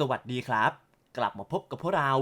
สวัสดีครับ กลับมาพบกับพวกเรา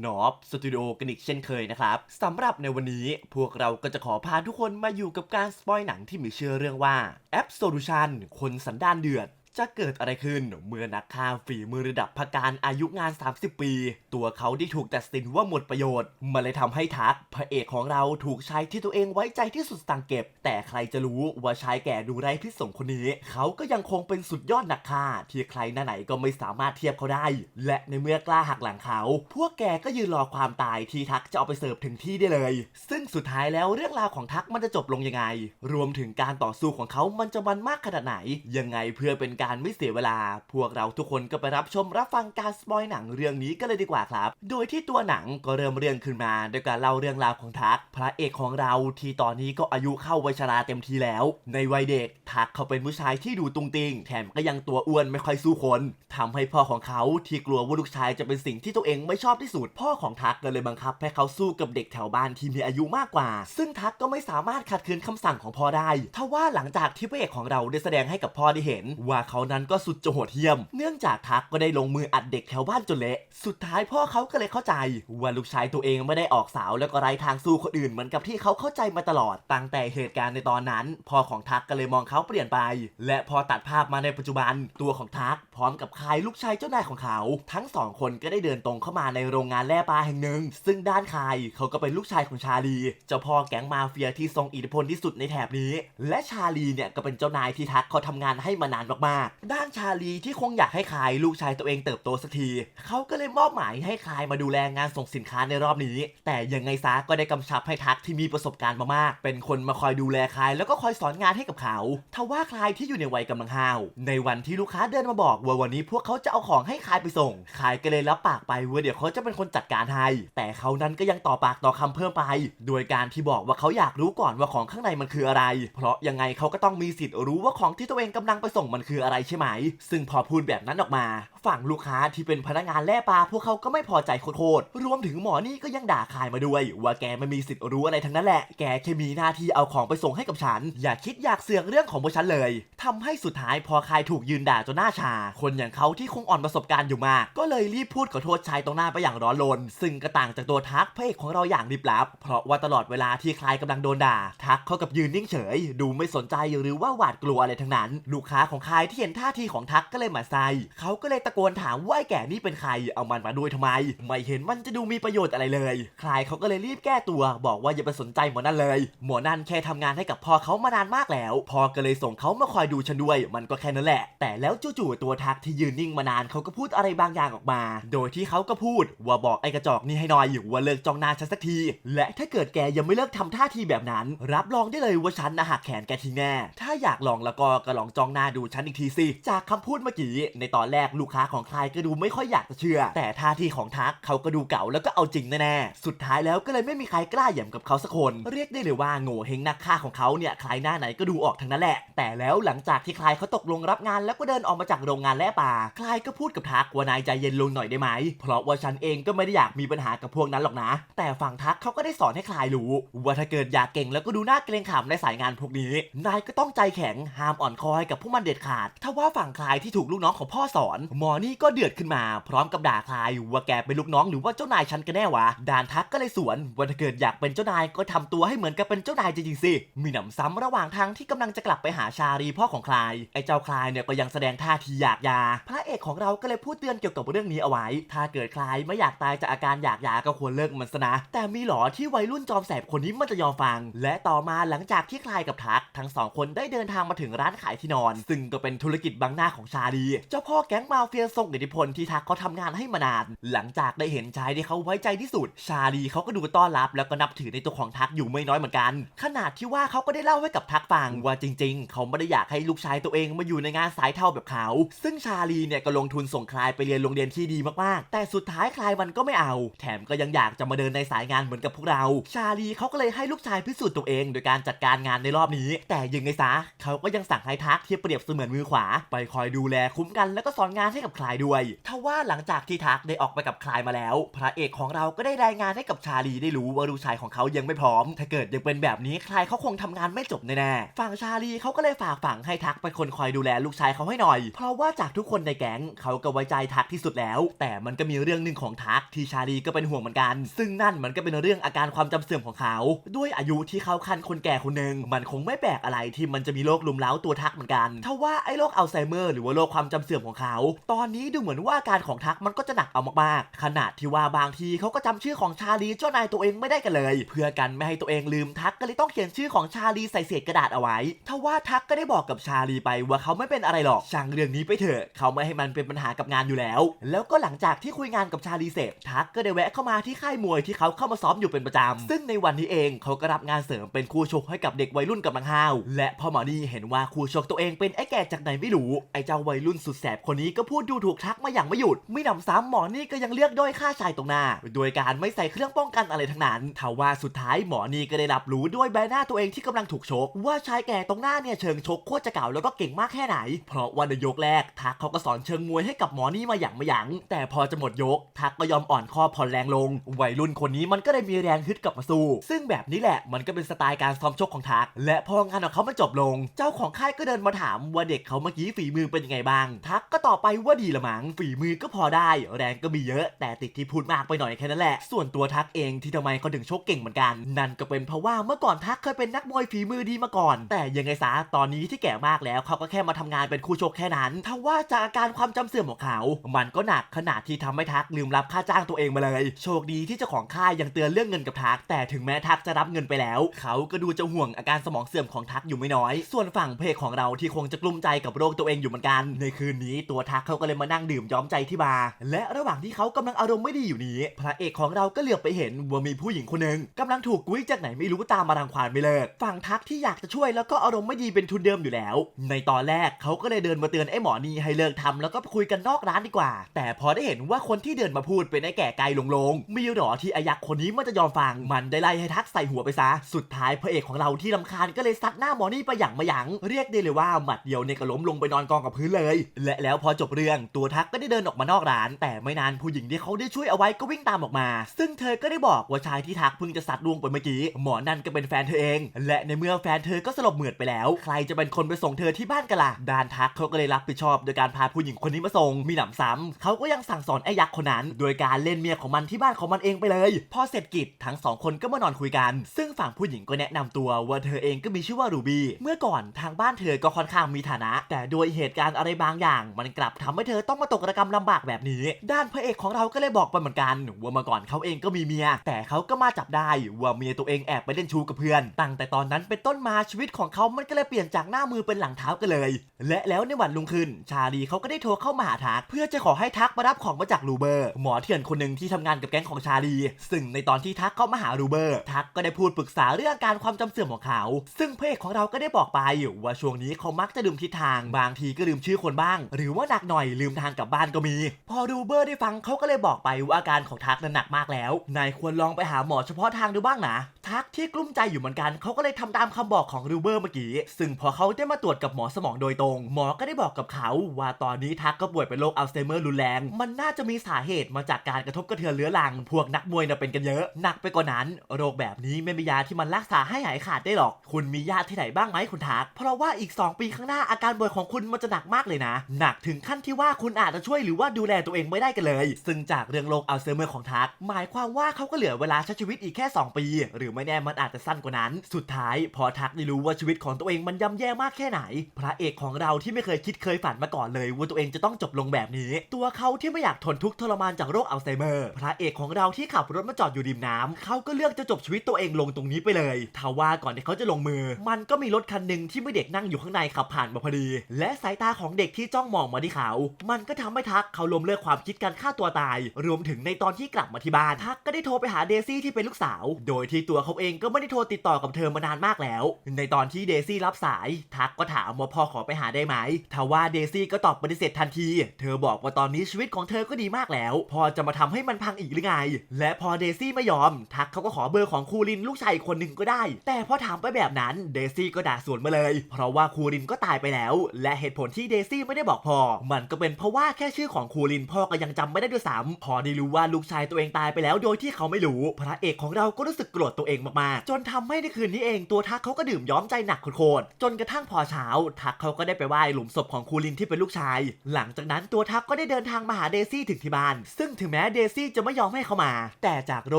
หนอบสตูดิโอกันอีกเช่นเคยนะครับสำหรับในวันนี้พวกเราก็จะขอพาทุกคนมาอยู่กับการสปอยหนังที่มีชื่อเรื่องว่า Absolution คนสันดานเดือด จะเกิดอะไรขึ้นเมื่อนักฆ่าฝีมือระดับพการอายุงาน 30 ปี ตัวเขาได้ถูกตัดสินว่าหมดประโยชน์ มันเลยทำให้ทักพระเอกของเราถูกชายที่ตัวเองไว้ใจที่สุดสั่งเก็บ แต่ใครจะรู้ว่าชายแก่ดูไร้พิษสงคนนี้ เขาก็ยังคงเป็นสุดยอดนักฆ่า ที่ใครหน้าไหนก็ไม่สามารถเทียบเขาได้ และในเมื่อกล้าหักหลังเขา พวกแกก็ยืนรอความตายที่ทักจะเอาไปเสิร์ฟถึงที่ได้เลย ซึ่งสุดท้ายแล้วเรื่องราวของทักมันจะจบลงยังไง รวมถึงการต่อสู้ของเขามันจะมันมากขนาดไหน ยังไงเพื่อเป็นการไม่เสียเวลา พวกเราทุกคนก็ไปรับชมรับฟังการสปอยหนังเรื่องนี้กันเลยดีกว่าครับ โดยที่ตัวหนังก็เริ่มเรื่องขึ้นมาโดยการเล่าเรื่องราวของทัก พระเอกของเราที่ตอนนี้ก็อายุเข้าวัยชราเต็มทีแล้ว ในวัยเด็กทักเขาเป็นผู้ชายที่ดูตุงติงแถมก็ยังตัวอ้วนไม่ค่อยสู้คนทำให้พ่อของเขาที่กลัวว่าลูกชายจะเป็นสิ่งที่ตัวเองไม่ชอบที่สุด พ่อของทักก็เลยบังคับให้เขาสู้กับเด็กแถวบ้านที่มีอายุมากกว่า ซึ่งทักก็ไม่สามารถขัดขืนคำสั่งของพ่อได้ทว่าหลังจากที่พระเอกของเราได้แสดงให้กับพ่อได้เห็นว่าเขานั้นก็สุดจะโหดเหี้ยม เนื่องจากทักก็ได้ลงมืออัดเด็กแถวบ้านจนเละ สุดท้ายพ่อเขาก็เลยเข้าใจ ว่าลูกชายตัวเองไม่ได้ออกสาวแล้วก็ไร้ทางสู้คนอื่นเหมือนกับที่เขาเข้าใจมาตลอด ตั้งแต่เหตุการณ์ในตอนนั้น พ่อของทักก็เลยมองเขาเปลี่ยนไป และพอตัดภาพมาในปัจจุบันตัวของทักพร้อมกับคายลูกชายเจ้านายของเขา ทั้งสองคนก็ได้เดินตรงเข้ามาในโรงงานแร่ปลาแห่งหนึ่ง ซึ่งด้านคายเขาก็เป็นลูกชายของชาลี เจ้าพ่อแก๊งมาเฟียที่ทรงอิทธิพลที่สุดในแถบนี้ และชาลีเนี่ยก็เป็นเจ้านายที่ทักเขาทำงานให้มานานมากๆด้านชาลีที่คงอยากให้คายลูกชายตัวเองเติบโตสักทีเขาก็เลยมอบหมายให้คายมาดูแลงานส่งสินค้าในรอบนี้ แต่ยังไงซะก็ได้กำชับให้ทักที่มีประสบการณ์มามาก เป็นคนมาคอยดูแลคายแล้วก็คอยสอนงานให้กับเขาทว่าคายที่อยู่ในวัยกำลังห้าว ในวันที่ลูกค้าเดินมาบอกว่าวันนี้พวกเขาจะเอาของให้คายไปส่งคายก็เลยรับปากไปว่าเดี๋ยวเขาจะเป็นคนจัดการให้แต่เขานั้นก็ยังต่อปากต่อคำเพิ่มไป โดยการที่บอกว่าเขาอยากรู้ก่อนว่าของข้างในมันคืออะไร เพราะยังไงเขาก็ต้องมีสิทธิ์รู้ว่าของที่ตัวเองกำลังไปส่งมันคืออะไระไรใช่ไหม ซึ่งพอพูดแบบนั้นออกมาฝั่งลูกค้าที่เป็นพนักงานแล่ปลาพวกเขาก็ไม่พอใจโคตรๆรวมถึงหมอนี่ก็ยังด่าคายมาด้วย ว่าแกไม่มีสิทธิ์รู้อะไรทั้งนั้นแหละ แกแค่มีหน้าที่เอาของไปส่งให้กับฉัน อย่าคิดอยากเสือกเรื่องของพวกฉันเลยทำให้สุดท้ายพอคายถูกยืนด่าจนหน้าชา คนอย่างเขาที่คงอ่อนประสบการณ์อยู่มาก ก็เลยรีบพูดขอโทษชายตรงหน้าไปอย่างร้อนรนซึ่งก็ต่างจากตัวทักพระเอกของเราอย่างรีบลับ เพราะว่าตลอดเวลาที่คลายกำลังโดนด่า ทักเขากับยืนนิ่งเฉย ดูไม่สนใจหรือว่าหวาดกลัวอะไรทั้งนั้น ลูกค้าของคายที่เห็นท่าทีของทักก็เลยหมาไซเขาก็เลยตะโกนถามว่าไอ้แก่นี่เป็นใคร เอามันมาด้วยทำไม ไม่เห็นมันจะดูมีประโยชน์อะไรเลย คลายเขาก็เลยรีบแก้ตัว บอกว่าอย่าไปสนใจหมอนั่นเลย หมอนั่นแค่ทำงานให้กับพ่อเขามานานมากแล้ว พ่อก็เลยส่งเขามาคอยดูฉันด้วย มันก็แค่นั้นแหละ แต่แล้วจู่ๆตัวทักที่ยืนนิ่งมานานเขาก็พูดอะไรบางอย่างออกมา โดยที่เขาก็พูด ว่าบอกไอ้กระจอกนี่ให้หน่อยว่าเลิกจ้องหน้าฉันสักที และถ้าเกิดแกยังไม่เลิกทำท่าทีแบบนั้น รับรองได้เลยว่าฉันนะหักแขนแกทิ้งแน่ ถ้าอยากลองแล้วก็ก็ลองจ้องหน้าดูฉันอีกทีสิ จากคำพูดเมื่อกี้ในตอนแรกลูกค้าของใครก็ดูไม่ค่อยอยากจะเชื่อ แต่ท่าทีของทักเขาก็ดูเก่าแล้วก็เอาจริงแน่ๆสุดท้ายแล้วก็เลยไม่มีใครกล้าหย่มกับเขาสักคน เรียกได้เลยว่าโง่เฮงนักฆ่าของเขาเนี่ยใครหน้าไหนก็ดูออกทั้งนั้นแหละ แต่แล้วหลังจากที่คลายเขาตกลงรับงานแล้วก็เดินออกมาจากโรงงานแล่ปลาคลายก็พูดกับทักว่านายใจเย็นลงหน่อยได้ไหม เพราะว่าฉันเองก็ไม่ได้อยากมีปัญหากับพวกนั้นหรอกนะ แต่ฝั่งทักเขาก็ได้สอนให้คลายรู้ ว่าถ้าเกิดอยากเก่งแล้วก็ดูหน่าเกรงขามในสายงานพวกนี้ นายก็ต้องใจแข็งห้ามอ่อนคอยกับพวกมันเด็ดขาด ถ้าว่าฝั่งคลายที่ถูกลูกน้องของพ่อสอนมอนี่ก็เดือดขึ้นมาพร้อมกับด่าคลายว่าแกเป็นลูกน้องหรือว่าเจ้านายฉันกันแน่วะดานทักก็เลยสวนว่าถ้าเกิดอยากเป็นเจ้านายก็ทำตัวให้เหมือนกับเป็นเจ้านายจริงๆสิมีหนำซ้ำระหว่างทางที่กำลังจะกลับไปหาชารีพ่อของคลายไอ้เจ้าคลายเนี่ยก็ยังแสดงท่าทีอยากยา พระเอกของเราก็เลยพูดเตือนเกี่ยวกับเรื่องนี้เอาไว้ ถ้าเกิดคลายไม่อยากตายจากอาการอยากยาก็ควรเลิกมันซะนะ แต่มีหรอที่วัยรุ่นจอมแสบคนนี้มันจะยอมฟัง และต่อมาหลังจากที่คลายกับทัก ทั้งสองคนได้เดินทางมาถึงร้านขายที่นอน ซึ่งก็เป็นธุรกิจบังหน้าของชาลีเจ้าพ่อแก๊งมาเฟียทรงอิทธิพลที่ทักเขาทำงานให้มานาน หลังจากได้เห็นชายที่เขาไว้ใจที่สุด ชาลีเขาก็ดูต้อนรับ แล้วก็นับถือในตัวของทักอยู่ไม่น้อยเหมือนกัน ขนาดที่ว่าเขาก็ได้เล่าให้กับทักฟังว่าจริง ๆ เขาไม่ได้อยากให้ลูกชายตัวเองมาอยู่ในงานสายเท่าแบบเขา ซึ่งชาลีเนี่ยก็ลงทุนส่งคลายไปเรียนโรงเรียนที่ดีมากๆ แต่สุดท้ายคลายมันก็ไม่เอา แถมก็ยังอยากจะมาเดินในสายงานเหมือนกับพวกเรา ชาลีเขาก็เลยให้ลูกชายพิสูจน์ตัวเอง โดยการจัดการงานในรอบนี้ แต่ยังไงซะเขาก็ยังสั่งให้ทักที่เปรียบเสมือนมือขวา ไปคอยดูแลคุ้มกันแล้วก็สอนงานให้กับคลายด้วยทว่าหลังจากที่ทักได้ออกไปกับคลายมาแล้ว พระเอกของเราก็ได้รายงานให้กับชาลีได้รู้ว่าลูกชายของเขายังไม่พร้อม ถ้าเกิดยังเป็นแบบนี้คลายเขาคงทำงานไม่จบแน่ๆฝั่งชาลีเขาก็เลยฝากฝังให้ทักเป็นคนคอยดูแลลูกชายเขาให้หน่อย เพราะว่าจากทุกคนในแก๊งเขาก็ไว้ใจทักที่สุดแล้ว แต่มันก็มีเรื่องหนึ่งของทักที่ชาลีก็เป็นห่วงเหมือนกัน ซึ่งนั่นมันก็เป็นเรื่องอาการความจำเสื่อมของเขา ด้วยอายุที่เขาคันคนแก่คนหนึ่งมันคงไม่แปลกอะไรที่มันจะมีโรคลุมเล้าตัวทักเหมือนกันถ้าว่าไอ้โรคอัลไซเมอร์หรือว่าโรคความจำเสื่อมของเขาตอนนี้ดูเหมือนว่าการของทักมันก็จะหนักเอามากๆ ขนาดที่ว่าบางทีเขาก็จำชื่อของชาลีเจ้านายตัวเองไม่ได้กันเลย เพื่อกันไม่ให้ตัวเองลืมทักก็เลยต้องเขียนชื่อของชาลีใส่เศษกระดาษเอาไว้ทว่าทักก็ได้บอกกับชาลีไปว่าเขาไม่เป็นอะไรหรอกช่างเรื่องนี้ไปเถอะ เขาไม่ให้มันเป็นปัญหากับงานอยู่แล้ว แล้วก็หลังจากที่คุยงานกับชาลีเสร็จทักก็ได้แวะเข้ามาที่ค่ายมวยที่เขาเข้ามาซ้อมอยู่เป็นประจำซึ่งในวันนี้เองเขาก็รับงานเสริมเป็นครูชกให้กับเด็กวัยรุ่นกำลังห้าวและพอหมอนี่เห็นว่าครูชกตัวเองเป็นไอ้แก่จากไหนไม่รู้ไอ้เจ้าวัยรุ่นสุดแสบคนนี้ก็พูดดูถูกทักมาอย่างไม่หยุด ไม่นำซ้ำหมอนี่ก็ยังเลือกด้อยค่าชายตรงหน้า โดยการไม่ใส่เครื่องป้องกันอะไรทั้งนั้นทว่าสุดท้ายหมอนี่ก็ได้รับรู้ด้วยใบหน้าตัวเองที่กำลังถูกชก ว่าชายแก่ตรงหน้าเนี่ยเชิงชกโคตรจะเก่าแล้วก็เก่งมากแค่ไหน เพราะว่าในยกแรกทักเขาก็สอนเชิงมวยให้กับหมอนี่มาอย่างไม่ยั้งแต่พอจะหมดยก ทักก็ยอมอ่อนข้อผ่อนแรงลง วัยรุ่นคนนี้มันก็ได้มีแรงฮึดกลับมาสู้ ซึ่งแบบนี้แหละมันก็เป็นสไตล์การซ้อมชกของทัก และพองานของเขามันจบลง เจ้าของค่ายก็เดินมาถามว่าเด็กเขาเมื่อกี้ฝีมือเป็นยังไงบ้าง ทักก็ตอบไปว่าดีละมั้งฝีมือก็พอได้ แรงก็มีเยอะ แต่ติดที่พูดมากไปหน่อยแค่นั้นแหละ ส่วนตัวทักเองที่ทำไมเขาถึงโชกเก่งเหมือนกัน นั่นก็เป็นเพราะว่าเมื่อก่อนทักเคยเป็นนักมวยฝีมือดีมาก่อน แต่ยังไงซะตอนนี้ที่แก่มากแล้วเขาก็แค่มาทำงานเป็นคู่ชกแค่นั้นทว่าจากอาการความจำเสื่อมของเขา มันก็หนักขนาดที่ทำให้ทักลืมรับค่าจ้างตัวเองมาเลย โชคดีที่เจ้าของค่ายยังเตือนเรื่องเงินกับทัก แต่ถึงแม้ทักจะรับเงินไปแล้ว เขาก็ดูจะห่วงอาการสมองเสื่อมของทักอยู่ไม่น้อย ส่วนฝั่งเพจของเราที่คงจะกลุ้มใจกับโรคตัวเองอยู่เหมือนกัน ในคืนนี้ตัวทักเขาก็เลยมานั่งดื่มย้อมใจที่บาร์และระหว่างที่เขากำลังอารมณ์ไม่ดีอยู่นี้ พระเอกของเราก็เหลือบไปเห็นว่ามีผู้หญิงคนหนึ่งกำลังถูกกุ้ยจากไหนไม่รู้ตามมารังควานไม่เลิกฝั่งทักที่อยากจะช่วยแล้วก็อารมณ์ไม่ดีเป็นทุนเดิมอยู่แล้ว ในตอนแรกเขาก็เลยเดินมาเตือนไอ้หมอนี่ให้เลิกทำแล้วก็คุยกันนอกร้านดีกว่า แต่พอได้เห็นว่าคนที่เดินมาพูดเป็นไอ้แก่ไกลลงๆมีหรอที่อายักษ์คนนี้มันจะยอมฟังมันได้ไล่ให้ทักใส่หัวไปซะสุดท้ายพระเอกของเราที่ลำคาญก็เลยซัดหน้าหมอนี่ไปอย่างม่ยั้งเรียกได้เลยว่าหมัดเดียวเนี่ยก็ล้มลงไปนอนกองกับพื้นเลย และแล้วพอจบเรื่องตัวทักก็ได้เดินออกมานอกร้าน แต่ไม่นานผู้หญิงที่เขาได้ช่วยเอาไว้ก็วิ่งตามออกมา ซึ่งเธอก็ได้บอกว่าชายที่ทักเพิ่งจะสัดดวงไปเมื่อกี้ หมอนั่นก็เป็นแฟนเธอเอง และในเมื่อแฟนเธอก็สลบเหมือดไปแล้ว ใครจะเป็นคนไปส่งเธอที่บ้านกันล่ะดานทักเขาก็เลยรับผิดชอบ โดยการพาผู้หญิงคนนี้มาส่ง มีหนำซ้ำเขาก็ยังสั่งสอนไอ้ยักษ์คนนั้น โดยการเล่นเมียของมันที่บ้านของมันเองไปเลย พอเสร็จกิจทั้งสองคนก็มานอนคุยกัน ซึ่งฝั่งผู้หญิงก็แนะนำตัวว่าเธอเองก็มีชื่อว่ารูบี้ เมื่อก่อนทางบ้านเธอก็ค่อนข้างมีฐานะ แต่โดยเหตุการณ์อะไรบางอย่าง มันกลับทำให้เธอต้องมาตกระกรรมลำบากแบบนี้ ด้านพระเอกของเราก็เลยบอกไปเหมือนกันว่าเมื่อก่อนเขาเองก็มีเมีย แต่เขาก็มาจับได้ว่าเมียตัวเองแอบไปเล่นชู้กับเพื่อน ตั้งแต่ตอนนั้นเป็นต้นมาชีวิตของเขามันก็เลยเปลี่ยนจากหน้ามือเป็นหลังเท้ากันเลย และแล้วในวันรุ่งขึ้น ชาลีเขาก็ได้โทรเข้ามาหาทัก เพื่อจะขอให้ทักมารับของมาจากรูเบอร์ หมอเถื่อนคนหนึ่งที่ทำงานกับแก๊งของชาลี ซึ่งในตอนที่ทักเข้ามาหารูเบอร์ ทักก็ได้พูดปรึกษาเรื่องการความจำเสื่อมของเขา ซึ่งพเอกของเราก็ได้บอกไปว่าช่วงนี้เขามักจะลืมทิศทาง บางทีก็ลืมชื่อคนบ้าง หรือว่าหนักหน่อยลืมทางกลับบ้านก็มี พอรูเบอร์ได้ฟังเขาก็เลยบอกไปว่าอาการของทักนั้นหนักมากแล้ว นายควรลองไปหาหมอเฉพาะทางดูบ้างนะ ทักที่กลุ้มใจอยู่เหมือนกันเขาก็เลยทำตามคำบอกของรูเบอร์เมื่อกี้ ซึ่งพอเขาได้มาตรวจกับหมอสมองโดยตรง หมอก็ได้บอกกับเขา ว่าตอนนี้ทักก็ป่วยเป็นโรคอัลไซเมอร์รุนแรง มันน่าจะมีสาเหตุมาจากการกระทบกระเทือนเรื้อรัง พวกนักมวยน่ะเป็นกันเยอะ หนักไปกว่านั้น โรคแบบนี้ไม่มียาที่มันรักษาให้หายขาดได้หรอก คุณมีญาที่ไหนบ้างไหมคุณทัก เพราะว่าอีก 2 ปีข้างหน้าอาการป่วยของคุณมันจะหนักมากเลยนะ หนักถึงขั้นที่ว่าคุณอาจจะช่วยหรือว่าดูแลตัวเองไม่ได้กันเลย ซึ่งจากเรื่องโรคอัลไซเมอร์ของทักหมายความว่าเขาก็เหลือเวลาใช้ชีวิตอีกแค่ 2 ปี หรือไม่แน่มันอาจจะสั้นกว่านั้น สุดท้าย พอทักได้รู้ว่าชีวิตของตัวเองมันย่ำแย่มากแค่ไหน พระเอกของเราที่ไม่เคยคิดเคยฝันมาก่อนเลยว่าตัวเองจะต้องจบลงแบบนี้ ตัวเขาที่ไม่อยากทนทุกข์ทรมานจากโรคอัลไซเมอร์ พระเอกของเราที่ขับรถมาจอดอยู่ริมน้ำเขาก็เลือกจะจบชีวิตตัวเองลงตรงนี้ไปเลยทว่าก่อนที่เขาจะลงมือ มันก็มีรถคันหนึ่งที่มีเด็กนั่งอยู่ข้างในขับผ่านมาพอดี และสายตาของเด็กที่จ้องมองมาที่เขามันก็ทำให้ทักเขาล้มเลิกความคิดการฆ่าตัวตาย รวมถึงในตอนที่กลับมาที่บ้านทักก็ได้โทรไปหาเดซี่ที่เป็นลูกสาว โดยที่ตัวเขาเองก็ไม่ได้โทรติดต่อกับเธอมานานมากแล้ว ในตอนที่เดซี่รับสายทักก็ถามว่าพ่อขอไปหาได้ไหมทว่าเดซี่ก็ตอบปฏิเสธทันที เธอบอกว่าตอนนี้ชีวิตของเธอก็ดีมากแล้ว พอจะมาทำให้มันพังอีกหรือไง และพอเดซี่ไม่ยอม ทักเขาก็ขอเบอร์ของคูลินลูกชายอีกคนหนึ่งก็ได้ แต่พอถามไปแบบนั้นเดซี่ก็ด่าสวนมาเลย เพราะว่าคูรินก็ตายไปแล้ว และเหตุผลที่เดซี่ไม่ได้บอกพ่อมันก็เป็นเพราะว่าแค่ชื่อของคูรินพ่อก็ยังจำไม่ได้ด้วยซ้ำพอได้รู้ว่าลูกชายตัวเองตายไปแล้วโดยที่เขาไม่รู้ พระเอกของเราก็รู้สึกโกรธตัวเองมากๆ จนทำให้ในคืนนี้เองตัวทักเขาก็ดื่มย้อมใจหนักโคตรจนกระทั่งพอเช้า ทักเขาก็ได้ไปไหว้หลุมศพของคูรินที่เป็นลูกชาย หลังจากนั้นตัวทักก็ได้เดินทางมาหาเดซี่ถึงที่บ้าน ซึ่งถึงแม้เดซี่จะไม่ยอมให้เขามา แต่จากโร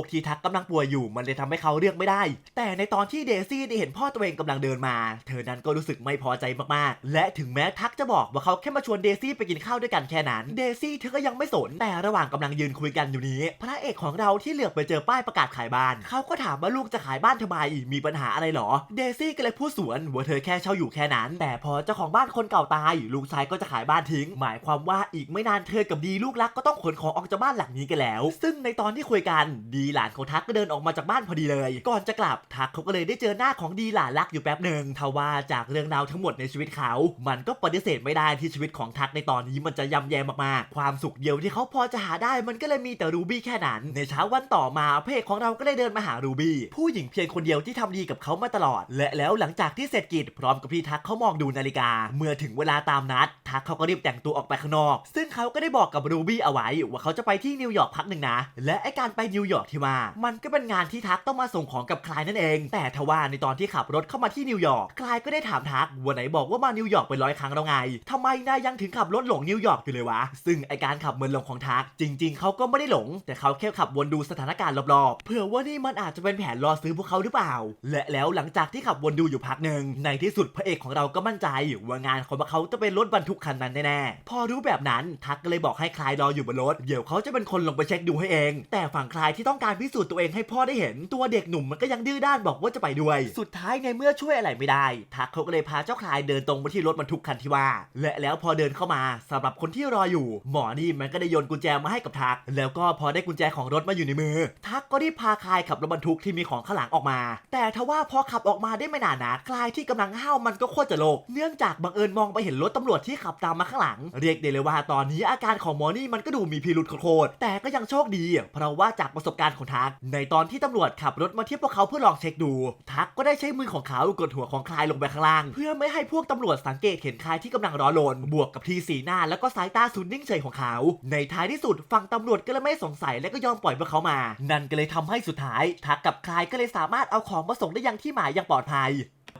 คที่ทักกำลังป่วยอยู่มันเลยทำให้เขาเลือกไม่ได้ แต่ในตอนที่เดซี่ได้เห็นพ่อตัวเองกำลังเดินมา เธอนั้นก็รู้สึกไม่พอใจมากๆ และถึงแม้ทักจะบอกว่าเขาแค่มาชวนเดซี่ไปกินข้าวด้วยกันแค่นั้น เดซี่เธอก็ยังไม่สน แต่ระหว่างกำลังยืนคุยกันอยู่นี้ พระเอกของเราที่เหลือไปเจอป้ายประกาศขายบ้าน เขาก็ถามว่าลูกจะขายบ้านทำไมมีปัญหาอะไรหรอ เดซี่ก็เลยพูดสวนว่าเธอแค่เช่าอยู่แค่นั้น แต่พอเจ้าของบ้านคนเก่าตาย ลูกชายก็จะขายบ้านทิ้ง หมายความว่าอีกไม่นานเธอกับดีลูกรักก็ต้องขนของออกจากบ้านหลังนี้กันแล้ว ซึ่งในตอนที่คุยกันดีหลานของทักก็เดินออกมาจากบ้านพอดีเลย ก่อนจะกลับทักเขาก็เลยได้เจอหน้าของดีหลานรักอยู่แป๊บหนึ่งทว่าจากเรื่องราวทั้งหมดในชีวิตเขา มันก็ปฏิเสธไม่ได้ที่ชีวิตของทักในตอนนี้มันจะยำแย่มากๆ ความสุขเดียวที่เขาพอจะหาได้มันก็เลยมีแต่รูบี้แค่นั้น ในเช้าวันต่อมาเอกของเราก็ได้เดินมาหารูบี้ผู้หญิงเพียงคนเดียวที่ทำดีกับเขามาตลอด และแล้วหลังจากที่เสร็จกิจพร้อมกับพี่ทักเขามองดูนาฬิกา เมื่อถึงเวลาตามนัด ทักเขาก็รีบแต่งตัวออกไปข้างนอก ซึ่งเขาก็ได้บอกกับรูบี้เอาไว้ว่าเขาจะไปที่นิวยอร์กพักหนึ่งนะ และไอการไปนิวยอร์กที่ว่ามันก็เป็นงานที่ทักต้องมาส่งของกับคลายนั่นเอง แต่ทว่าในตอนที่ขับรถเข้ามาที่นิวยอร์กคลายก็ได้ถามทักว่าไหนบอกว่ามานิวยอร์กเป็นร้อยครั้งแล้วไงทำไมนายยังถึงขับรถหลงนิวยอร์กอยู่เลยวะ ซึ่งไอการขับเมืองหลงของทักจริง ๆเขาก็ไม่ได้หลง แต่เขาแค่ขับวนดูสถานการณ์รอบๆ เผื่อว่านี่มันอาจจะเป็นแผนรอซื้อพวกเขาหรือเปล่า และแล้วหลังจากที่ขับวนดูอยู่พักหนึ่งในที่สุดพระเอกของเราก็มั่นใจว่างานของพวกเขาจะเป็นรถบรรทุกคันนั้นแน่ๆพอรู้แบบนั้นทักก็เลยบอกให้คลายรออยู่บนรถเดี๋ยวเขาจะเป็นคนลงไปเช็คดูให้เอง แต่ฝั่งคลายที่ต้องการพิสูจน์ตัวเองให้พ่อได้เห็นตัวเด็กหนุ่มมันก็ยังดื้อด้านบอกว่าจะไปด้วย สุดท้ายในเมื่อช่วยอะไรไม่ได้ทักเขาก็เลยพาเจ้าคลายเดินตรงไปที่รถบรรทุกคันที่ว่า และแล้วพอเดินเข้ามาสำหรับคนที่รออยู่ หมอนี่มันก็ได้โยนกุญแจมาให้กับทัก แล้วก็พอได้กุญแจของรถมาอยู่ในมือ ทักก็ได้พาคลายขับรถบรรทุกที่มีของข้างหลังออกมา แต่ทว่าพอขับออกมาได้ไม่นานนะคลายที่กำลังห้าวมันก็โคตรจะโลก เนื่องจากบังเอิญมองไปเห็นรถตำรวจที่ขับตามมาข้างหลัง เรียกได้เลยว่าตอนนี้อาการของหมอนี่มันก็ดูมีพิรุษโคตรแต่ก็ยังโชคดี เพราะว่าจากประสบการณ์ของทัก ในตอนที่ตำรวจขับรถมาเทียบพวกเขาเพื่อลองเช็คดู ทักก็ได้ใช้มือของเขากดหัวของคลายลงไปข้างล่าง เพื่อไม่ให้พวกตำรวจสังเกตเห็นคลายที่กำลังร้อนรนบวกกับทีสีหน้าแล้วก็สายตาสุดนิ่งเฉยของเขา ในท้ายที่สุดฝั่งตำรวจก็เลยไม่สงสัยและก็ยอมปล่อยพวกเขามา นั่นก็เลยทำให้สุดท้ายทักกับคลายก็เลยสามารถเอาของมาส่งได้ยังที่หมายอย่างปลอดภัย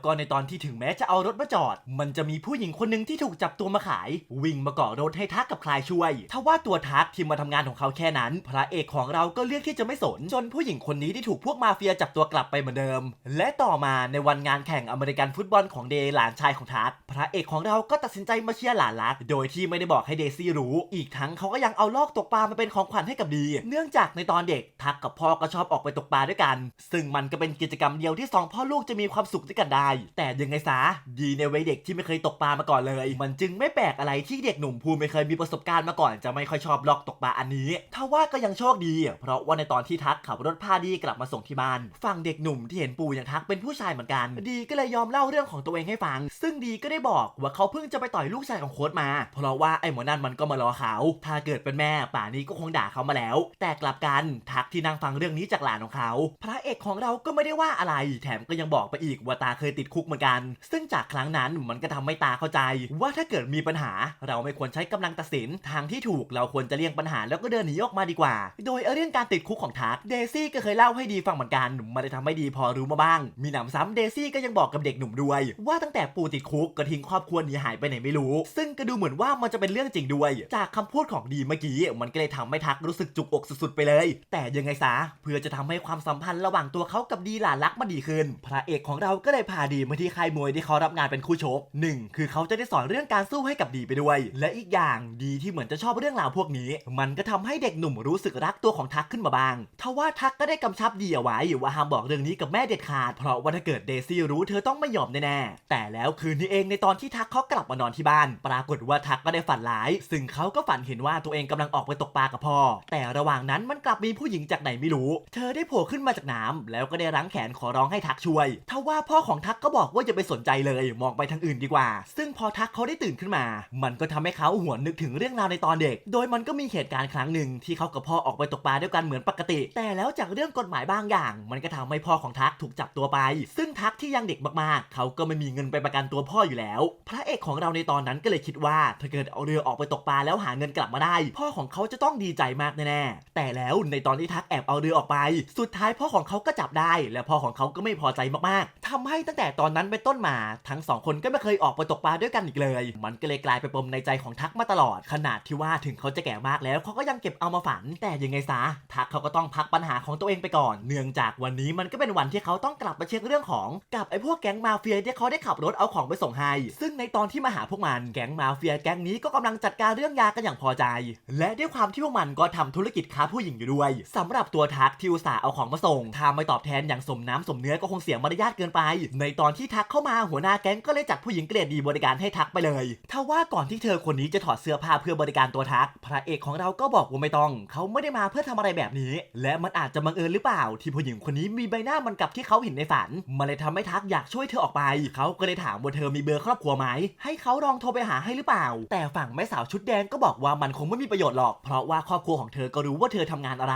ก็ในตอนที่ถึงแม้จะเอารถมาจอด มันจะมีผู้หญิงคนหนึ่งที่ถูกจับตัวมาขาย วิ่งมาเกาะรถให้ทักกับคลายช่วยทว่าตัวทักที่มาทำงานของเขาแค่นั้น พระเอกของเราก็เลือกที่จะไม่สน จนผู้หญิงคนนี้ได้ถูกพวกมาเฟียจับตัวกลับไปเหมือนเดิม และต่อมาในวันงานแข่งอเมริกันฟุตบอลของเดย์หลานชายของทักพระเอกของเราก็ตัดสินใจมาเชียร์หลานรัก โดยที่ไม่ได้บอกให้เดซี่รู้ อีกทั้งเขาก็ยังเอาลอกตกปลามาเป็นของขวัญให้กับดี เนื่องจากในตอนเด็กทักกับพ่อก็ชอบออกไปตกปลาด้วยกัน ซึ่งมันก็เป็นกิจกรรมเดียวที่สองพ่อลูกจะมีความสุขด้วยกันได้ แต่ยังไงซะดีในวัยเด็กที่ไม่เคยตกปลามาก่อนเลย มันจึงไม่แปลกอะไรที่เด็กหนุ่มผู้ไม่เคยมีประสบการณ์มาก่อนจะไม่ค่อยชอบลอกตกปลาอันนี้ทว่าก็ยังโชคดี เพราะว่าในตอนที่ทักขับรถพาดีกลับมาส่งที่บ้านฝั่งเด็กหนุ่มที่เห็นปู่อย่างทักเป็นผู้ชายเหมือนกัน ดีก็เลยยอมเล่าเรื่องของตัวเองให้ฟัง ซึ่งดีก็ได้บอกว่าเขาเพิ่งจะไปต่อยลูกชายของโค้ดมา เพราะว่าไอ้หมอนั่นมันก็มารอเขา ถ้าเกิดเป็นแม่ป่านี้ก็คงด่าเขามาแล้ว แต่กลับกันทักที่นั่งฟังเรื่องนี้จากหลานของเขา พระเอกของเราก็ไม่ได้ว่าอะไร แถมก็ยังบอกไปอีกว่าตาเคยยติดคุกเหมือนกัน ซึ่งจากครั้งนั้นมันก็ทำให้ตาเข้าใจ ว่าถ้าเกิดมีปัญหาเราไม่ควรใช้กำลังตัดสิน ทางที่ถูกเราควรจะเลี่ยงปัญหาแล้วก็เดินหนีออกมาดีกว่า โดยเรื่องการติดคุกของทักเดซี่ก็เคยเล่าให้ดีฟังเหมือนกันมันได้ทำให้ดีพอรู้มาบ้าง มีหนำซ้ำเดซี่ก็ยังบอกกับเด็กหนุ่มด้วย ว่าตั้งแต่ปู่ติดคุกก็ทิ้งครอบครัวหนีหายไปไหนไม่รู้ ซึ่งก็ดูเหมือนว่ามันจะเป็นเรื่องจริงด้วย จากคำพูดของดีเมื่อกี้มันก็เลยทำให้ทักรู้สึกจุกอกสุดๆไปเลย แต่ยังไงซะเพื่อจะทำให้ความสัมพันธ์ระหว่างตัวเขากับดีหลานรักมันดีขึ้น พระเอกของเราก็เลยพาดีมาที่ค่ายมวยที่เขารับงานเป็นคู่ชกหนึ่งคือเขาจะได้สอนเรื่องการสู้ให้กับดีไปด้วย และอีกอย่างดีที่เหมือนจะชอบเรื่องราวพวกนี้ มันก็ทำให้เด็กหนุ่มรู้สึกรักตัวของทักขึ้นมาบ้างทว่าทักก็ได้กำชับดีเอาไว้ว่าห้ามบอกเรื่องนี้กับแม่เด็ดขาด เพราะว่าถ้าเกิดเดซี่รู้เธอต้องไม่ยอมแน่ๆแต่แล้วคืนนี้เองในตอนที่ทักเขากลับมานอนที่บ้าน ปรากฏว่าทักก็ได้ฝันร้าย ซึ่งเขาก็ฝันเห็นว่าตัวเองกำลังออกไปตกปลากับพ่อ แต่ระหว่างนั้นมันกลับมีผู้หญิงจากไหนไม่รู้ เธอได้โผล่ขึ้นมาจากน้ำแล้วก็ได้รั้งแขนขอร้องให้ทักช่วยทว่าพ่อของทักก็บอกว่าอย่าไปสนใจเลยมองไปทางอื่นดีกว่า ซึ่งพอทักเขาได้ตื่นขึ้นมา มันก็ทำให้เขาหวนนึกถึงเรื่องราวในตอนเด็ก โดยมันก็มีเหตุการณ์ครั้งหนึ่งที่เขากับพ่อออกไปตกปลาด้วยกันเหมือนปกติ แต่แล้วจากเรื่องกฎหมายบางอย่าง มันก็ทำให้พ่อของทักถูกจับตัวไป ซึ่งทักที่ยังเด็กมากๆ เขาก็ไม่มีเงินไปประกันตัวพ่ออยู่แล้ว พระเอกของเราในตอนนั้นก็เลยคิดว่า ถ้าเกิดเอาเรือออกไปตกปลาแล้วหาเงินกลับมาได้ พ่อของเขาจะต้องดีใจมากแน่ๆแต่แล้วในตอนที่ทักแอบเอาเรือออกไป สุดท้ายพ่อของเขาก็จับได้ และพ่อของเขาก็ไม่พอใจมากๆทำให้ตั้งแต่ตอนนั้นเป็นต้นมา ทั้งสองคนก็ไม่เคยออกไปตกปลาด้วยกันอีกเลย มันก็เลยกลายเป็นปมในใจของทักมาตลอด ขนาดที่ว่าถึงเขาจะแก่มากแล้วเขาก็ยังเก็บเอามาฝัน แต่ยังไงซะทักเขาก็ต้องพักปัญหาของตัวเองไปก่อน เนื่องจากวันนี้มันก็เป็นวันที่เขาต้องกลับมาเช็คเรื่องของกับไอ้พวกแก๊งมาเฟียที่เขาได้ขับรถเอาของไปส่งให้ ซึ่งในตอนที่มาหาพวกมันแก๊งมาเฟียแก๊งนี้ก็กำลังจัดการเรื่องยากันอย่างพอใจ และด้วยความที่พวกมันก็ทำธุรกิจค้าผู้หญิงอยู่ด้วยสำหรับตัวทักที่อุตส่าห์เอาของมาส่งถ้าไม่ตอบแทนอย่างสมน้ำสมเนื้อก็คงเสียมารยาทเกินไป ในในตอนที่ทักเข้ามาหัวหน้าแก๊งก็เลยจัดผู้หญิงเกรดดีบริการให้ทักไปเลยถ้าว่าก่อนที่เธอคนนี้จะถอดเสื้อผ้าเพื่อบริการตัวทัก พระเอกของเราก็บอกว่าไม่ต้อง เขาไม่ได้มาเพื่อทำอะไรแบบนี้ และมันอาจจะบังเอิญหรือเปล่า ที่ผู้หญิงคนนี้มีใบหน้ามันกับที่เขาเห็นในฝัน มันเลยทำให้ทักอยากช่วยเธอออกไป เขาก็เลยถามว่าเธอมีเบอร์ครอบครัวไหม ให้เขาลองโทรไปหาให้หรือเปล่า แต่ฝั่งแม่สาวชุดแดงก็บอกว่ามันคงไม่มีประโยชน์หรอก เพราะว่าครอบครัวของเธอก็รู้ว่าเธอทำงานอะไร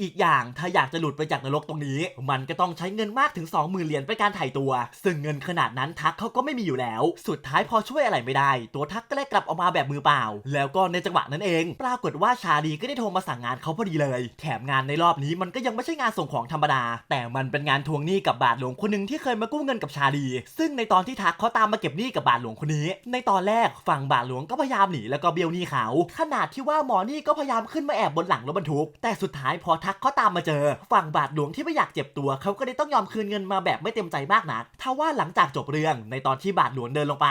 อีกอย่างถ้าอยากจะหลุดไปจากนรกตรงนี้ มันก็ต้องใช้เงินมากถึง 20,000เหรียญเป็นการไถ่ตัว ซึ่งเงินขนาดนั้นทักเขาก็ไม่มีอยู่แล้ว สุดท้ายพอช่วยอะไรไม่ได้ ตัวทักก็เลยกลับออกมาแบบมือเปล่า แล้วก็ในจังหวะนั้นเอง ปรากฏว่าชาดีก็ได้โทรมาสั่งงานเขาพอดีเลย แถมงานในรอบนี้มันก็ยังไม่ใช่งานส่งของธรรมดา แต่มันเป็นงานทวงหนี้กับบาทหลวงคนหนึ่งที่เคยมากู้เงินกับชาดี ซึ่งในตอนที่ทักเขาตามมาเก็บหนี้กับบาทหลวงคนนี้ ในตอนแรกฝั่งบาทหลวงก็พยายามหนีแล้วก็เบี้ยวหนี้เขา ขนาดที่ว่าหมอนี่ก็พยายามขึ้นมาแอบบนหลังรถบรรทุก แต่สุดท้ายพอทักเขาตามมาเจอ ฝั่งบาทหลวงที่ไม่อยากเจ็บตัวเขาก็เลยต้องยอมคืนเงินมาแบบไม่เต็มใจมากนักทว่าหลังจากจบเรื่องในตอนที่บาทหลวงเดินลงไป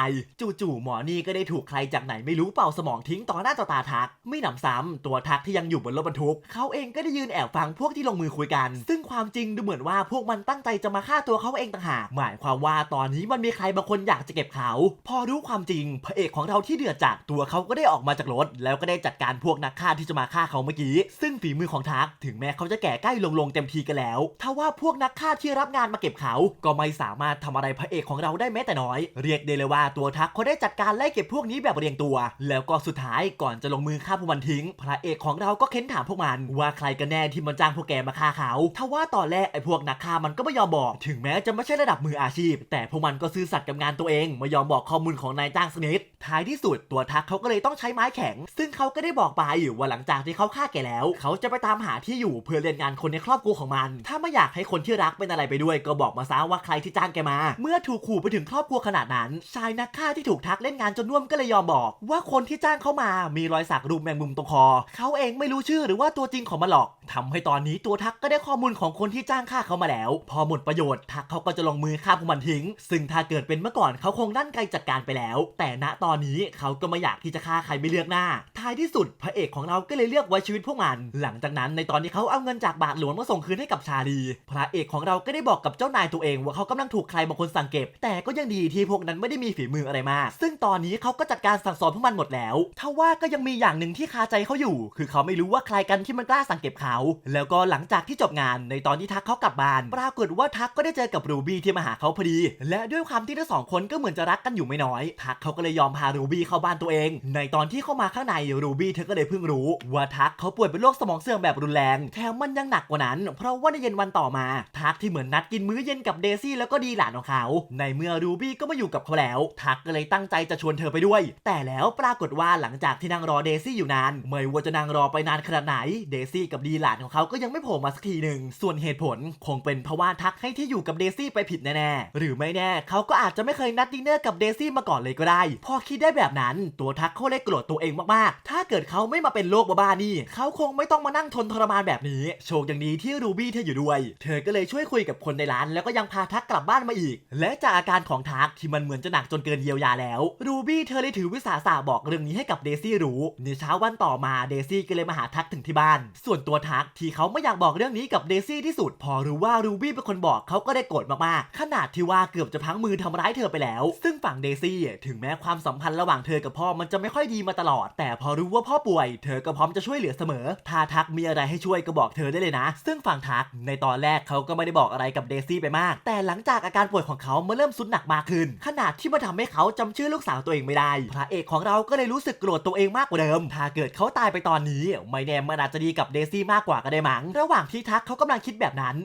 จู่ๆหมอนี่ก็ได้ถูกใครจากไหนไม่รู้เป่าสมองทิ้งต่อหน้าต่อตาทัก ไม่หนำซ้ำตัวทักที่ยังอยู่บนรถบรรทุกเขาเองก็ได้ยืนแอบฟังพวกที่ลงมือคุยกัน ซึ่งความจริงดูเหมือนว่าพวกมันตั้งใจจะมาฆ่าตัวเขาเองต่างหากหมายความว่าตอนนี้มันมีใครบางคนอยากจะเก็บเขา พอรู้ความจริงพระเอกของเราที่เดือดจัดตัวเขาก็ได้ออกมาจากรถ แล้วก็ได้จัดการพวกนักฆ่าที่จะมาฆ่าเขาเมื่อกี้ ซึ่งฝีมือของทักถึงแม้เขาจะแก่ใกล้ลงลงๆเต็มทีกันแล้วทว่าพวกนักฆ่าที่รับงานมาเก็บเขา ก็ไม่สามารถทำอะไรพระเอกของเราได้แม้แต่น้อย เรียกได้เลยว่าตัวทักเขาได้จัดการไล่เก็บพวกนี้แบบเรียงตัว แล้วก็สุดท้ายก่อนจะลงมือฆ่าพวกมันทิ้ง พระเอกของเราก็เค้นถามพวกมัน ว่าใครกันแน่ที่มันจ้างพวกแกมาฆ่าเขาทว่าตอนแรกไอ้พวกนักฆ่ามันก็ไม่ยอมบอก ถึงแม้จะไม่ใช่ระดับมืออาชีพ แต่พวกมันก็ซื่อสัตย์กับงานตัวเองไม่ยอมบอกข้อมูลของนายจ้างสนิดท้ายที่สุดตัวทักเขาก็เลยต้องใช้ไม้แข็ง ซึ่งเขาก็ได้บอกไปว่าหลังจากที่เขาฆ่าแกแล้ว เขาจะไปตามหาที่อยู่เพื่อเรียนงานคนในครอบครัวของมัน ถ้าไม่อยากให้คนที่รักเป็นอะไรไปด้วย ก็บอกมาซะว่าใครที่จ้างแกมา เมื่อถูกขู่ไปถึงครอบครัวขนาดนั้นชายนักฆ่าที่ถูกทักเล่นงานจนน่วมก็เลยยอมบอก ว่าคนที่จ้างเขามามีรอยสักรูปแมงมุมตรงคอเขาเองไม่รู้ชื่อหรือว่าตัวจริงของมันหรอก ทำให้ตอนนี้ตัวทักก็ได้ข้อมูลของคนที่จ้างฆ่าเขามาแล้ว พอหมดประโยชน์ทักเขาก็จะลงมือฆ่าพวกมันทิ้ง ซึ่งถ้าเกิดเป็นเมื่อก่อนเขาคงนั่นไกลจัดการไปแล้ว แต่ณตอนนี้เขาก็ไม่อยากที่จะฆ่าใครไม่เลือกหน้า ท้ายที่สุดพระเอกของเราก็เลยเลือกไว้ชีวิตพวกมัน หลังจากนั้นในตอนที่เขาเอาเงินจากบาทหลวงมาส่งคืนให้กับชาลี พระเอกของเราก็ได้บอกกับเจ้านายตัวเองว่าเขากำลังถูกใครบางคนสั่งเก็บ แต่ก็ยังดีที่พวกนั้นไม่ได้มีฝีมืออะไรมาก ซึ่งตอนนี้เขาก็จัดการสั่งสอนพวกมันหมดแล้วทว่าก็ยังมีอย่างหนึ่งที่คาใจเขาอยู่ คือเขาไม่รู้ว่าใครกันที่มันกล้าสั่งเก็บเขาแล้วก็หลังจากที่จบงานในตอนที่ทักเขากลับบ้าน ปรากฏว่าทักก็ได้เจอกับรูบี้ที่มาหาเขาพอดี และด้วยความที่ทั้งสองคนก็เหมือนจะรักกันอยู่ไม่น้อย ทักเขาก็เลยยอมพารูบี้เข้าบ้านตัวเอง ในตอนที่เข้ามาข้างในรูบี้เธอก็เลยเพิ่งรู้ ว่าทักเขาป่วยเป็นโรคสมองเสื่อมแบบรุนแรงแถมมันยังหนักกว่านั้น เพราะว่าในเย็นวันต่อมา ทักที่เหมือนนัดกินมื้อเย็นกับเดซี่แล้วก็ดีหลานของเขา ในเมื่อรูบี้ก็มาอยู่กับเขาแล้ว ทักก็เลยตั้งใจจะชวนเธอไปด้วย แต่แล้วปรากฏว่าหลังจากที่นั่งรอเดซี่อยู่นานไม่ว่าจะนั่งรอไปนานขนาดไหนเดซี่กับดีหลานของเขาก็ยังไม่โผล่มาสักทีหนึ่ง ส่วนเหตุผลคงเป็นเพราะว่าทักให้ที่อยู่กับเดซี่ไปผิดแน่ๆ หรือไม่แน่เขาก็อาจจะไม่เคยนัดดินเนอร์กับเดซี่มาก่อนเลยก็ได้ พอคิดได้แบบนั้นตัวทักเขาเลยโกรธตัวเองมากๆ ถ้าเกิดเขาไม่มาเป็นโรคบ้าๆนี่เขาคงไม่ต้องมานั่งทนทรมานแบบนี้ โชคอย่างดีที่รูบี้เธออยู่ด้วย เธอก็เลยช่วยคุยกับคนในร้าน แล้วก็ยังพาทักกลับบ้านมาอีก และจากอาการของทักที่มันเหมือนจะหนักจนเกินเยียวยาแล้ว รูบี้เธอเลยถือวิสาสะบอกเรื่องนี้ให้กับเดซี่รู้ในเช้าวันต่อมาเดซี่ก็เลยมาหาทักถึงที่บ้าน ส่วนตัวทักทักที่เขาไม่อยากบอกเรื่องนี้กับเดซี่ที่สุด พอรู้ว่ารูบี้เป็นคนบอกเขาก็ได้โกรธมากๆ ขนาดที่ว่าเกือบจะพังมือทำร้ายเธอไปแล้ว ซึ่งฝั่งเดซี่ถึงแม้ความสัมพันธ์ระหว่างเธอกับพ่อมันจะไม่ค่อยดีมาตลอด แต่พอรู้ว่าพ่อป่วย เธอก็พร้อมจะช่วยเหลือเสมอ ถ้าทักมีอะไรให้ช่วยก็บอกเธอได้เลยนะ ซึ่งฝั่งทักในตอนแรกเขาก็ไม่ได้บอกอะไรกับเดซี่ไปมาก แต่หลังจากอาการป่วยของเขามาเริ่มสุดหนักมากขึ้น ขนาดที่มาทำให้เขาจำชื่อลูกสาวตัวเองไม่ได้ พระเอกของเราก็เลยรู้สึกโกรธตัวเองมากกว่าเดิม ถ้าเกิดเขาตายไปตอนนี้ ไม่แน่มันอาจจะดีกับเดซี่มากกว่าก็ได้มั้ง ระหว่างที่ทักเขากำลังคิดแบบนั้น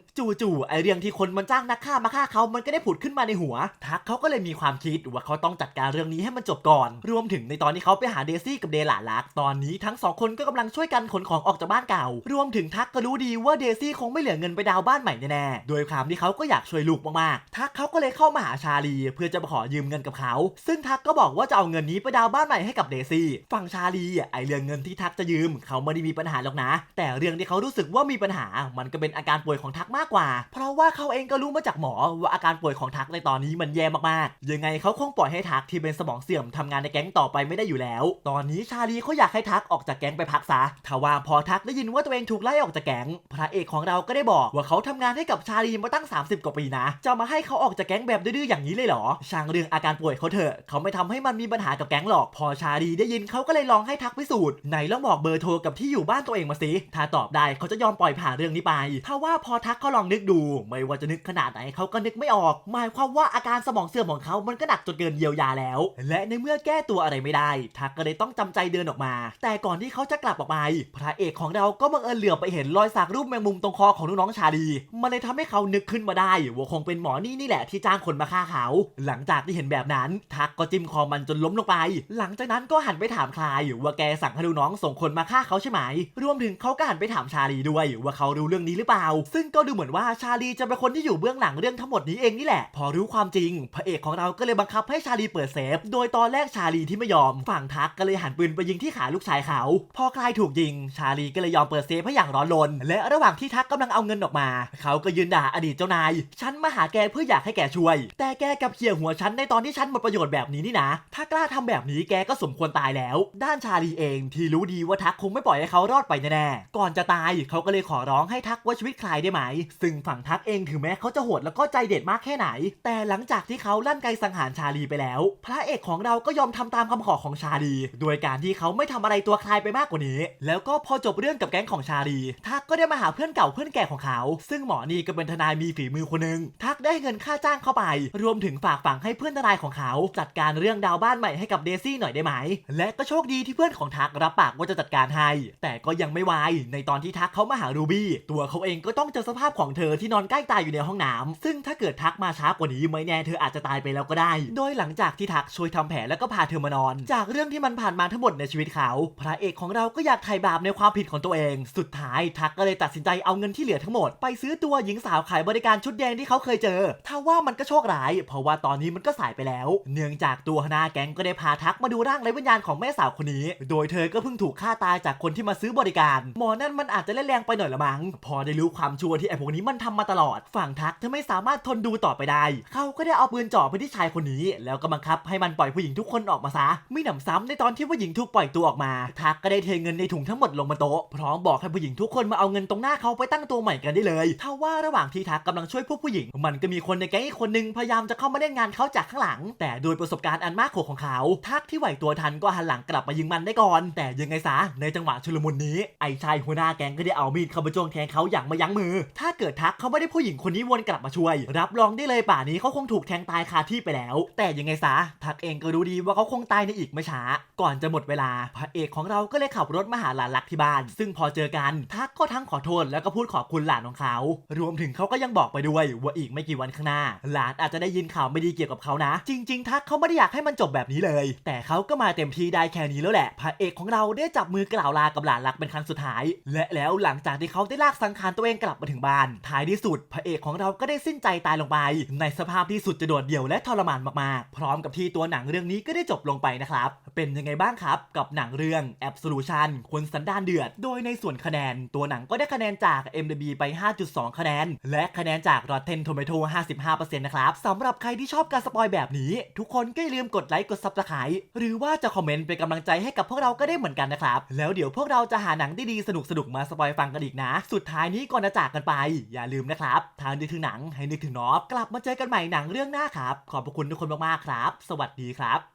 จู่ๆไอเรื่องที่คนมันจ้างนักฆ่ามาฆ่าเขามันก็ได้ผุดขึ้นมาในหัว ทักเขาก็เลยมีความคิดว่าเขาต้องจัดการเรื่องนี้ให้มันจบก่อน รวมถึงในตอนที่เขาไปหาเดซี่กับเดลาลักตอนนี้ทั้งสองคนก็กำลังช่วยกันขนของออกจากบ้านเก่า รวมถึงทักก็รู้ดีว่าเดซี่คงไม่เหลือเงินไปดาวบ้านใหม่แน่ๆโดยความที่เขาก็อยากช่วยลูกมากๆทักเขาก็เลยเข้ามาหาชาลี เพื่อจะมาขอยืมเงินกับเขา ซึ่งทักก็บอกว่าจะเอาเงินนี้ไปดาวบ้านใหม่ให้กับเดซี่ฝั่งชาลีไอเรื่องเงินที่ทักจะยืม เขาไม่ได้มีปัญหาหรอกนะ แต่เรื่องที่เขารู้สึกว่ามีปัญหา มันก็เป็นอาการป่วยของทักมากกว่า เพราะว่าเขาเองก็รู้มาจากหมอว่าอาการป่วยของทักในตอนนี้มันแย่มากๆ ยังไงเขาคงปล่อยให้ทักที่เป็นสมองเสื่อมทำงานในแก๊งต่อไปไม่ได้อยู่แล้ว ตอนนี้ชาลีเขาอยากให้ทักออกจากแก๊งไปพักซะทว่าพอทักได้ยินว่าตัวเองถูกไล่ออกจากแก๊ง พระเอกของเราก็ได้บอกว่าเขาทำงานให้กับชาลีมาตั้ง 30 กว่าปีนะ จะมาให้เขาออกจากแก๊งแบบดื้อๆอย่างนี้เลยเหรอ ช่างเรื่องอาการป่วยเขาเถอะ เขาไม่ทำให้มันมีปัญหากับแก๊งหรอก พอชาลีได้ยินเขาก็เลยลองให้ทักพิสูจน์ไหนลองบอกเบอร์โทรกับที่อยู่บ้านตัวเองมาสิ ถ้าตอบได้เขาจะยอมปล่อยผ่านเรื่องนี้ไปถ้าว่าพอทักเขาลองนึกดู ไม่ว่าจะนึกขนาดไหนเขาก็นึกไม่ออก หมายความว่าอาการสมองเสื่อมของเขามันก็หนักจนเกินเยียวยาแล้ว และในเมื่อแก้ตัวอะไรไม่ได้ ทักก็เลยต้องจำใจเดินออกมา แต่ก่อนที่เขาจะกลับออกไป พระเอกของเราก็บังเอิญเหลือบไปเห็นรอยสักรูปแมงมุมตรงคอของน้องชาลีมันเลยทำให้เขานึกขึ้นมาได้ว่าคงเป็นหมอนี่นี่แหละที่จ้างคนมาฆ่าเขา หลังจากที่เห็นแบบนั้น ทักก็จิ้มคอมันจนล้มลงไป หลังจากนั้นก็หันไปถามคลายว่าแกสั่งให้ลูกน้องส่งคนมาฆ่าเขาใช่ไหม รวมถึงเขาก็หันไปถามชาลีด้วยว่าเขารู้เรื่องนี้หรือเปล่า ซึ่งก็ดูเหมือนว่าชาลีจะเป็นคนที่อยู่เบื้องหลังเรื่องทั้งหมดนี้เองนี่แหละ พอรู้ความจริง พระเอกของเราก็เลยบังคับให้ชาลีเปิดเซฟ โดยตอนแรกชาลีที่ไม่ยอม ฝั่งทักก็เลยหันปืนไปยิงที่ขาลูกชายเขา พอคลายถูกยิง ชาลีก็เลยยอมเปิดเซฟให้อย่างร้อนรน และระหว่างที่ทักกำลังเอาเงินออกมา เขาก็ยืนด่าอดีตเจ้านาย ฉันมาหาแกเพื่ออยากให้แกช่วย แต่แกกับเขี่ยหัวฉันในตอนที่ฉันหมดประโยชน์แบบนี้นี่นะ ถ้ากล้าทำแบบนี้แกก็สมควรตายแล้ว ด้านชาลีเองที่รู้ดีว่าทักคงไม่ปล่อยให้เขารอดไปแน่ๆก่อนจะตาย เขาก็เลยขอร้องให้ทักว่าชีวิตคลายได้ไหม ซึ่งฝั่งทักเองถึงแม้เขาจะโหดแล้วก็ใจเด็ดมากแค่ไหน แต่หลังจากที่เขาลั่นไกสังหารชาลีไปแล้ว พระเอกของเราก็ยอมทำตามคำขอของชาลีโดยการที่เขาไม่ทำอะไรตัวคลายไปมากกว่านี้ แล้วก็พอจบเรื่องกับแก๊งของชาลี ทักก็ได้มาหาเพื่อนเก่าเพื่อนแก่ของเขา ซึ่งหมอนี่ก็เป็นทนายมีฝีมือคนหนึ่งทักได้เงินค่าจ้างเข้าไป รวมถึงฝากฝังให้เพื่อนทนายของเขา จัดการเรื่องดาวบ้านใหม่ให้กับเดซี่หน่อยได้ไหม และก็โชคดีที่เพื่อนของทักรับปากว่าจะจัดการให้ แต่ก็ยังไม่ไวในตอนที่ทักเขามาหารูบี้ตัวเขาเองก็ต้องเจอสภาพของเธอที่นอนใกล้ตายอยู่ในห้องน้ำซึ่งถ้าเกิดทักมาช้ากว่านี้ไม่แน่เธออาจจะตายไปแล้วก็ได้ โดยหลังจากที่ทักช่วยทำแผลแล้วก็พาเธอมานอน จากเรื่องที่มันผ่านมาทั้งหมดในชีวิตเขา พระเอกของเราก็อยากไถ่บาปในความผิดของตัวเอง สุดท้ายทักก็เลยตัดสินใจเอาเงินที่เหลือทั้งหมดไปซื้อตัวหญิงสาวขายบริการชุดแดงที่เขาเคยเจอถ้าว่ามันก็โชคร้าย เพราะว่าตอนนี้มันก็สายไปแล้ว เนื่องจากตัวหัวหน้าแก๊งก็ได้พาทักมาดูร่างไร้วิญญาณของแม่สาวคนนี้ โดยเธอก็เพิ่งถูกฆ่าตายจากคนที่มาซื้อบริการ หมอนั่นมันอาจจะเล่นแรงไปหน่อยละมั้งพอได้รู้ความชั่วที่ไอ้พวกนี้มันทำมาตลอด ฝั่งทักเธอไม่สามารถทนดูต่อไปได้ เขาก็ได้เอาปืนจ่อไปที่ชายคนนี้ แล้วก็บังคับให้มันปล่อยผู้หญิงทุกคนออกมาซะไม่หนำซ้ำในตอนที่ผู้หญิงถูกปล่อยตัวออกมา ทักก็ได้เทเงินในถุงทั้งหมดลงบนโต๊ะพร้อมบอกให้ผู้หญิงทุกคนมาเอาเงินตรงหน้าเขาไปตั้งตัวใหม่กันได้เลยถ้าว่าระหว่างที่ทักกำลังช่วยพวกผู้หญิง มันก็มีคนในแก๊งอีกคนนึงพยายามจะเข้ามาเล่นงานเขาจากข้างหลัง แต่โดยประสบการณ์อันมากโขของเขา ทักที่ไหวตัวทันก็หันหลังกลับมายิงมันได้ก่อน แต่ยังไงซะในจังหวะชุลมุนนี้ไอ้ชายหัวหน้าแกงก็ได้เอามีดเข้ามาจ้วงแทงเขาอย่างม่ยั้งมือ ถ้าเกิดทักเขาไม่ได้ผู้หญิงคนนี้วนกลับมาช่วย รับรองได้เลยป่านี้เขาคงถูกแทงตายคาที่ไปแล้ว แต่ยังไงซะทักเองก็รู้ดีว่าเขาคงตายในอีกไม่ช้า ก่อนจะหมดเวลา พระเอกของเราก็เลยขับรถมาหาหลานรักที่บ้าน ซึ่งพอเจอกันทักก็ทั้งขอโทษแล้วก็พูดขอบคุณหลานของเขา รวมถึงเขาก็ยังบอกไปด้วยว่าอีกไม่กี่วันข้างหน้า หลานอาจจะได้ยินข่าวไม่ดีเกี่ยวกับเขานะ จริง ๆ ทักเขาไม่ได้อยากให้มันจบแบบนี้เลย แต่เขาก็มาเต็มที่ได้แค่นี้แล้วแหละ พระเอกของเราได้จับมือกล่าวลากับหลานรักเป็นครั้งสุดท้าย และแล้วหลังจากที่เขาได้ลากสังขารตัวเองกลับมาถึงบ้าน ท้ายที่สุดพระเอกของเราก็ได้สิ้นใจตายลงไป ในสภาพที่สุดจะโดดเดี่ยวและทรมานมากๆ พร้อมกับที่ตัวหนังเรื่องนี้ก็ได้จบลงไปนะครับ เป็นยังไงบ้างครับ กับหนังเรื่อง Absolution คนสันดานเดือด โดยในส่วนคะแนน ตัวหนังก็ได้คะแนนจาก MDB ไป 5.2 คะแนน และคะแนนจาก Rotten Tomato 55%นะครับสำหรับใครที่ชอบการสปอยแบบนี้ ทุกคนก็อย่าลืมกดไลค์กด Subscribe หรือว่าจะคอมเมนต์เป็นกำลังใจให้กับพวกเราก็ได้เหมือนกันนะครับแล้วเดี๋ยวพวกเราจะหาหนังดีๆสนุกๆมาสปอยฟังกันอีกนะ สุดท้ายนี้ก่อนจะจากกันไป อย่าลืมนะครับ ทางนึกถึงหนังให้นึกถึงนอฟกลับมาเจอกันใหม่หนังเรื่องหน้าครับ ขอบพระคุณทุกคนมากๆครับ สวัสดีครับ